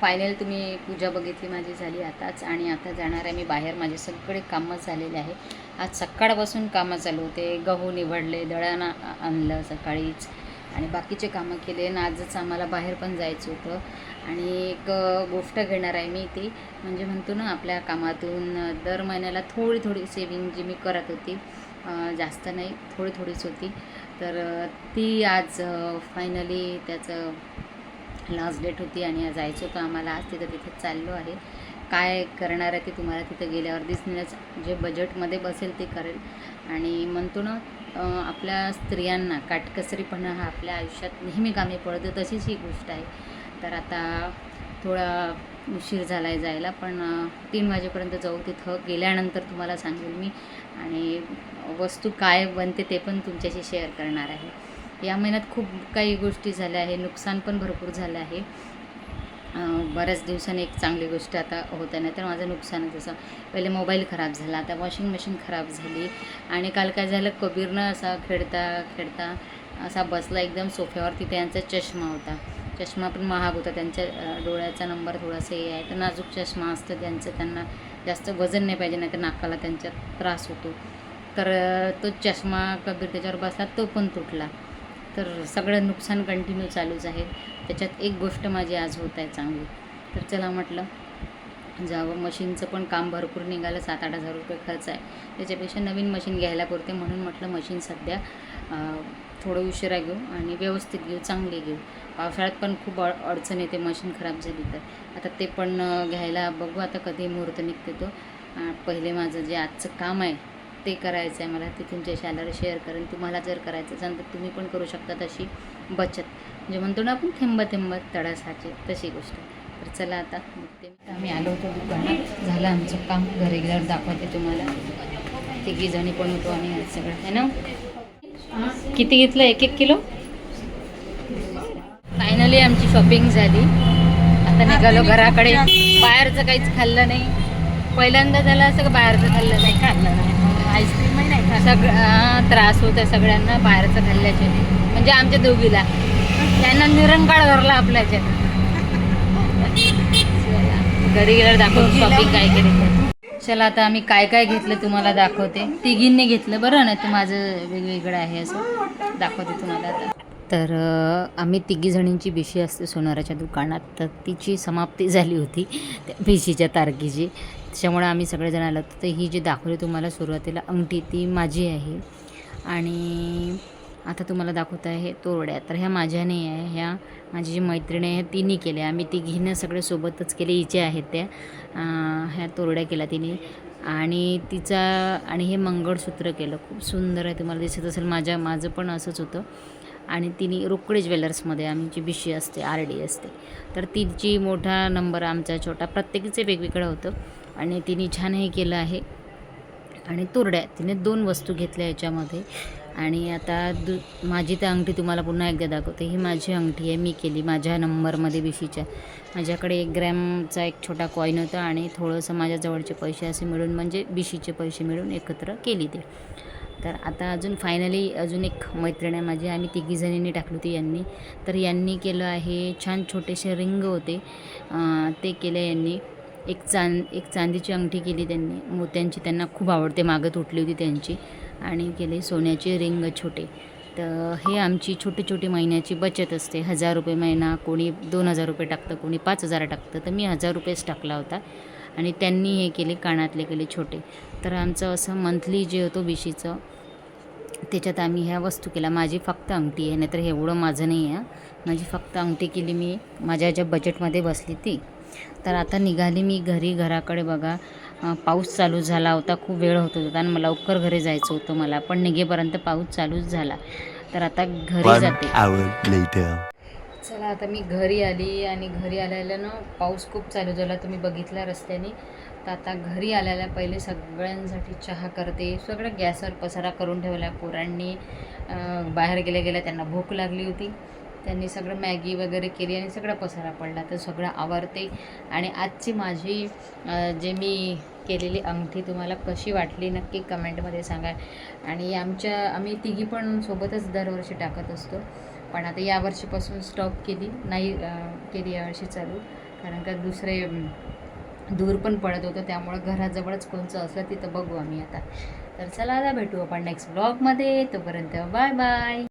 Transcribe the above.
Final तुम्ही पूजा बघितली माझी झाली आताच आणि आता जाणार आहे मी बाहेर. माझे सगळे कामं झालेले आहे. आज सकाळपासून कामं चालू होते. गहू निवडले दळण आणलं सकाळीच आणि बाकीचे कामं केले. आणि आजच आम्हाला बाहेर पण जायचं होतं. आणि एक गोष्ट घेणार आहे मी ती. म्हणजे म्हणतो ना आपल्या कामातून दर महिन्याला थोडी थोडी सेविंग जी मी करत होती जास्त नाही थोडी थोडीच होती. तर ती आज फायनली त्याचं लास्ट डेट होती आणि आज जायचं होतं आम्हाला. आज तिथं तिथे चाललो आहे. काय करणार आहे ते तुम्हाला तिथं गेल्यावर दिसणारच जे बजेटमध्ये बसेल ते करेल. आणि म्हणतो ना आपल्या स्त्रियांना काटकसरीपणा हा आपल्या आयुष्यात नेहमी कामी पडतो. तशीच ही गोष्ट आहे. तर आता थोडा उशीर झाला आहे जायला पण तीन वाजेपर्यंत जाऊ तिथं. गेल्यानंतर तुम्हाला सांगेल मी. आणि वस्तू काय बनते ते पण तुमच्याशी शेअर करणार आहे. या महिन्यात खूप काही गोष्टी झाल्या आहे नुकसान पण भरपूर झालं आहे. बऱ्याच दिवसांनी एक चांगली गोष्ट आता होत नाही तर माझं नुकसान जसं पहिले मोबाईल खराब झाला आता वॉशिंग मशीन खराब झाली. आणि काल काय झालं कबीरनं असा खेळता खेळता असा बसला एकदम सोफ्यावरती त्यांचा चष्मा होता. चष्मा पण महाग होता त्यांच्या डोळ्याचा नंबर थोडासा हे आहे तर नाजूक चष्मा असतं त्यांचं त्यांना जास्त वजन नाही पाहिजे नाही तर नाकाला त्यांचा त्रास होतो. तर तो चष्मा कबीर त्याच्यावर बसला तो पण तुटला. तर सगळं नुकसान कंटिन्यू चालूच आहे. त्याच्यात एक गोष्ट माझी आज होत आहे चांगली. तर चला म्हटलं जावं. मशीनचं पण काम भरपूर निघालं. सात आठ हजार रुपये खर्च आहे. त्याच्यापेक्षा नवीन मशीन घ्यायला पुरते. म्हणून म्हटलं मशीन सध्या थोडं उशिरा घेऊ आणि व्यवस्थित घेऊ चांगली घेऊ. पावसाळ्यात पण खूप अड अडचण येते मशीन खराब झाली तर. आता ते पण घ्यायला बघू. आता कधी मुहूर्त निघते तो. पहिले माझं जे आजचं काम आहे ते करायचं आहे मला ते तुमच्या चॅनलवर शेअर करेन. तुम्हाला जर करायचं असेल तर तुम्ही पण करू शकता तशी बचत. म्हणजे म्हणतो ना आपण थेंब थेंब तडा साचे तशी गोष्ट. तर चला आता निघते आम्ही आलो होतो दुकानात. झालं आमचं काम. घरी गेल्यावर दाखवते तुम्हाला. तिघी जणी पण होतो आणि सगळं. आहे ना? किती घेतलं? एक एक किलो? फायनली आमची शॉपिंग झाली. आता निघालो घराकडे. बाहेरचं काहीच खाल्लं नाही. पहिल्यांदा त्याला का बाहेरचं खाल्लं नाही? आईस्क्रीमही नाही खात. सगळं त्रास होत आहे सगळ्यांना बाहेरचं खाल्ल्याचे. म्हणजे आमच्या दोघीला. त्यांना निरंकाळ धरला आपल्याच्यात घरी गेल्यावर दाखवतो शॉपिंग काय केली. चला आता आम्ही काय काय घेतलं तुम्हाला दाखवते. तिघींनी घेतलं बरं नाही तर माझं वेगवेगळं आहे असं. दाखवते तुम्हाला आता. तर आम्ही तिघीजणींची बिशी असते सोनाराच्या दुकानात. तर तिची समाप्ती झाली होती त्या बिशीच्या तारखेची. त्याच्यामुळे आम्ही सगळेजण आलो. होतो तर ही जी दाखवली तुम्हाला सुरुवातीला अंगठी ती माझी आहे. आणि आता तुम्हाला दाखवत आहे तोरड्या. तर ह्या माझ्या नाही आहे. ह्या माझी जी मैत्रिणी आहे तिने केल्या. आम्ही ती घेणं सगळे सोबतच केले. हिच्या आहेत त्या. ह्या तोरड्या केल्या तिने. आणि तिचा आणि हे मंगळसूत्र केलं. खूप सुंदर आहे तुम्हाला दिसत असेल. माझ्या माझं पण असंच होतं. आणि तिने रोकडे ज्वेलर्समध्ये आमची बिशी असते आर डी असते तर तिची मोठा नंबर आमचा छोटा प्रत्येकीचे वेगवेगळं होतं. आणि तिने छान हे केलं आहे. आणि तुरड्या तिने दोन वस्तू घेतल्या याच्यामध्ये. आणि आता दु माझी तर अंगठी तुम्हाला पुन्हा एकदा दाखवते. ही माझी अंगठी आहे मी केली माझ्या नंबरमध्ये बिशीच्या माझ्याकडे एक ग्रॅमचा एक छोटा कॉईन होता आणि थोडंसं माझ्याजवळचे पैसे असे मिळून म्हणजे बिशीचे पैसे मिळून एकत्र केली ते. तर आता अजून फायनली अजून एक मैत्रीण आहे माझी. आम्ही तिघीजणींनी टाकली होती यांनी. तर यांनी केलं आहे छान छोटेसे रिंग होते. ते केलं यांनी. एक चांद एक चांदीची अंगठी केली त्यांनी. मोत्यांची त्यांना खूप आवडते. मागं तुटली होती त्यांची. आणि केले सोन्याचे रिंग छोटे. तर हे आमची छोटी छोटी महिन्याची बचत असते. हजार रुपये महिना कोणी दोन हजार रुपये टाकतं कोणी पाच हजार टाकतं. तर मी हजार रुपयेच टाकला होता. आणि त्यांनी हे केले कानातले केले छोटे. तर आमचं असं मंथली जे होतं विशीचं त्याच्यात आम्ही ह्या वस्तू केल्या. माझी फक्त अंगठी आहे नाहीतर हे एवढं माझं नाही आहे माझी फक्त अंगठी केली मी. माझ्या ज्या बजेटमध्ये बसली ती. तर आता निघाली मी घरी घराकडे बघा. पाऊस चालू झाला होता खूप वेळ होत होता आणि मला लवकर घरी जायचं होतं मला. पण निघेपर्यंत पाऊस चालूच झाला. तर आता घरी जाते. चला आता मी घरी आली आणि घरी आल्याला ना पाऊस खूप चालू झाला. तुम्ही बघितला रस्त्याने. तर आता घरी आल्याला पहिले सगळ्यांसाठी चहा करते. सगळं गॅसवर पसारा करून ठेवला पोरांनी. बाहेर गेल्या गेल्या त्यांना भूक लागली होती. त्यांनी सगळं मॅगी वगैरे केली आणि सगळा पसारा पडला. तर सगळं आवरते. आणि आजची माझी जे मी केलेली अंगठी तुम्हाला कशी वाटली नक्की कमेंटमध्ये सांगा. आणि आमच्या आम्ही तिघी पण सोबतच दरवर्षी टाकत असतो. पण आता यावर्षीपासून स्टॉप केली. नाही केली यावर्षी चालू. कारण का दुसरे दूर पण पडत होतं. त्यामुळं घराजवळच कोणचं असलं तिथं बघू आम्ही आता. तर चला आता भेटू आपण नेक्स्ट ब्लॉगमध्ये तोपर्यंत बाय बाय